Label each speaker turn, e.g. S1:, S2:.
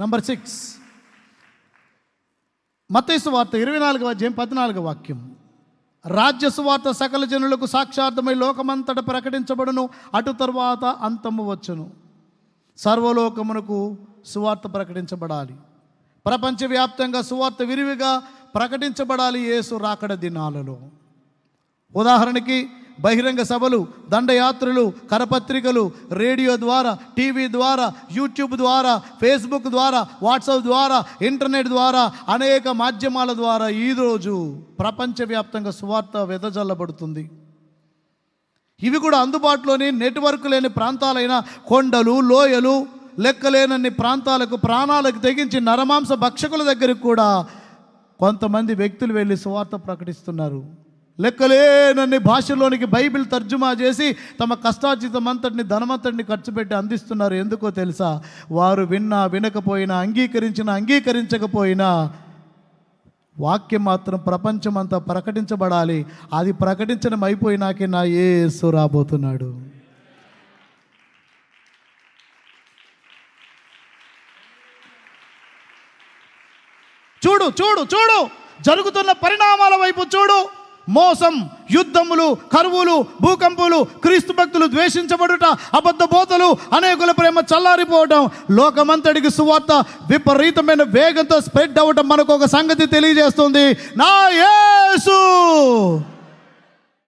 S1: Number six మతేసు వార్త ఇరవై నాలుగవ అధ్యాయం పద్నాలుగు వాక్యం. రాజ్య సువార్త సకల జనులకు సాక్షార్థమై లోకమంతట ప్రకటించబడును. అటు తర్వాత అంతము వచ్చును. సర్వలోకమునకు సువార్త ప్రకటించబడాలి. ప్రపంచవ్యాప్తంగా సువార్త విరివిగా ప్రకటించబడాలి యేసు రాకడ దినాలలో. ఉదాహరణకి బహిరంగ సభలు దండయాత్రలు కరపత్రికలు రేడియో ద్వారా టీవీ ద్వారా యూట్యూబ్ ద్వారా ఫేస్బుక్ ద్వారా వాట్సాప్ ద్వారా ఇంటర్నెట్ ద్వారా అనేక మాధ్యమాల ద్వారా ఈరోజు ప్రపంచవ్యాప్తంగా సువార్త వెదజల్లబడుతుంది. ఇవి కూడా అందుబాటులోని నెట్వర్క్ లేని ప్రాంతాలైన కొండలు లోయలు లెక్కలేనన్ని ప్రాంతాలకు ప్రాణాలకు తెగించి నరమాంస భక్షకుల దగ్గరికి కూడా కొంతమంది వ్యక్తులు వెళ్ళి సువార్త ప్రకటిస్తున్నారు. లెక్కలేనన్ని భాషల్లోనికి బైబిల్ తర్జుమా చేసి తమ కష్టార్జితం అంతటిని ధనమంతటిని ఖర్చు పెట్టి అందిస్తున్నారు. ఎందుకో తెలుసా? వారు విన్నా వినకపోయినా అంగీకరించినా అంగీకరించకపోయినా వాక్యం మాత్రం ప్రపంచమంతా ప్రకటించబడాలి. అది ప్రకటించడం అయిపోయినాకే నా ఏసు రాబోతున్నాడు. చూడు చూడు చూడు. జరుగుతున్న పరిణామాల వైపు చూడు. మోసం యుద్ధములు కరువులు భూకంపులు క్రీస్తు భక్తులు ద్వేషించబడుట అబద్ధ బోతలు అనేకుల ప్రేమ చల్లారిపోవటం లోకమంతటికి సువార్త విపరీతమైన వేగంతో స్ప్రెడ్ అవ్వటం మనకు ఒక సంగతి తెలియజేస్తుంది. నా యేసు!